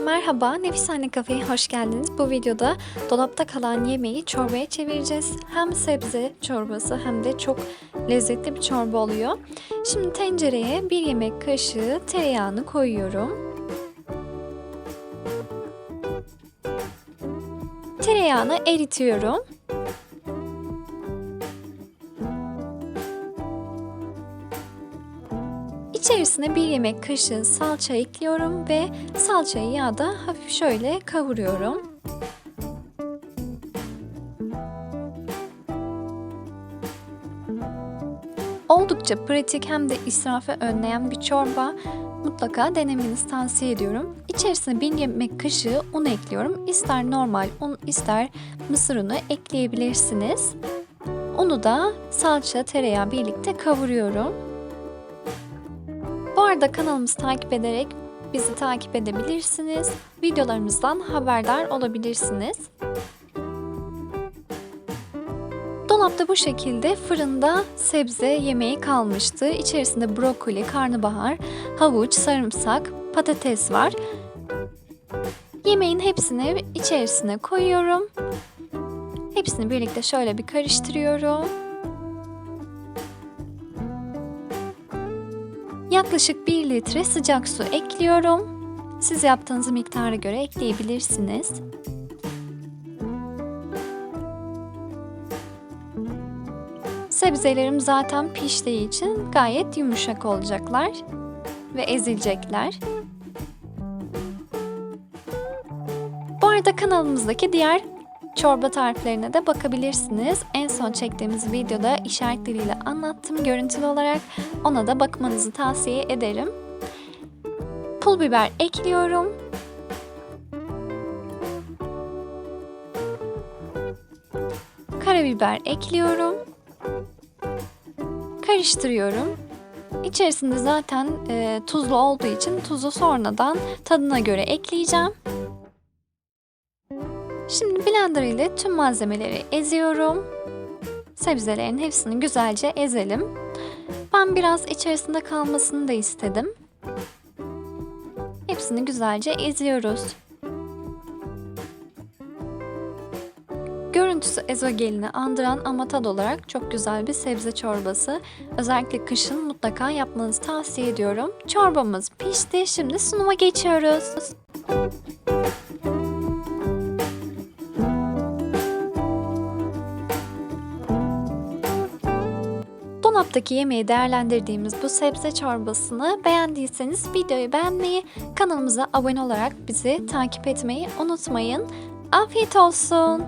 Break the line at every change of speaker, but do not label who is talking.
merhaba, Nefis Anne Kafe'ye hoş geldiniz. Bu videoda dolapta kalan yemeği çorbaya çevireceğiz. Hem sebze çorbası hem de çok lezzetli bir çorba oluyor. Şimdi tencereye bir yemek kaşığı tereyağını koyuyorum. Tereyağını eritiyorum. İçerisine bir yemek kaşığı salça ekliyorum ve salçayı yağda hafif şöyle kavuruyorum. Oldukça pratik hem de israfı önleyen bir çorba. Mutlaka denemenizi tavsiye ediyorum. İçerisine bir yemek kaşığı un ekliyorum. İster normal un ister mısır unu ekleyebilirsiniz. Unu da salça, tereyağı birlikte kavuruyorum. Arada kanalımızı takip ederek bizi takip edebilirsiniz. Videolarımızdan haberdar olabilirsiniz. Dolapta bu şekilde fırında sebze yemeği kalmıştı. İçerisinde brokoli, karnabahar, havuç, sarımsak, patates var. Yemeğin hepsini içerisine koyuyorum. Hepsini birlikte şöyle bir karıştırıyorum. Yaklaşık 1 litre sıcak su ekliyorum. Siz yaptığınız miktara göre ekleyebilirsiniz. Sebzelerim zaten piştiği için gayet yumuşak olacaklar ve ezilecekler. Bu arada kanalımızdaki diğer çorba tariflerine de bakabilirsiniz. En son çektiğimiz videoda işaretleriyle anlattım görüntülü olarak. Ona da bakmanızı tavsiye ederim. Pul biber ekliyorum. Karabiber ekliyorum. Karıştırıyorum. İçerisinde zaten e, tuzlu olduğu için tuzu sonradan tadına göre ekleyeceğim. Şimdi blender ile tüm malzemeleri eziyorum. Sebzelerin hepsini güzelce ezelim. Ben biraz içerisinde kalmasını da istedim. Hepsini güzelce eziyoruz. Görüntüsü ezogelini andıran ama tad olarak çok güzel bir sebze çorbası. Özellikle kışın mutlaka yapmanızı tavsiye ediyorum. Çorbamız pişti. Şimdi sunuma geçiyoruz. Dolaptaki yemeği değerlendirdiğimiz bu sebze çorbasını beğendiyseniz videoyu beğenmeyi, kanalımıza abone olarak bizi takip etmeyi unutmayın. Afiyet olsun.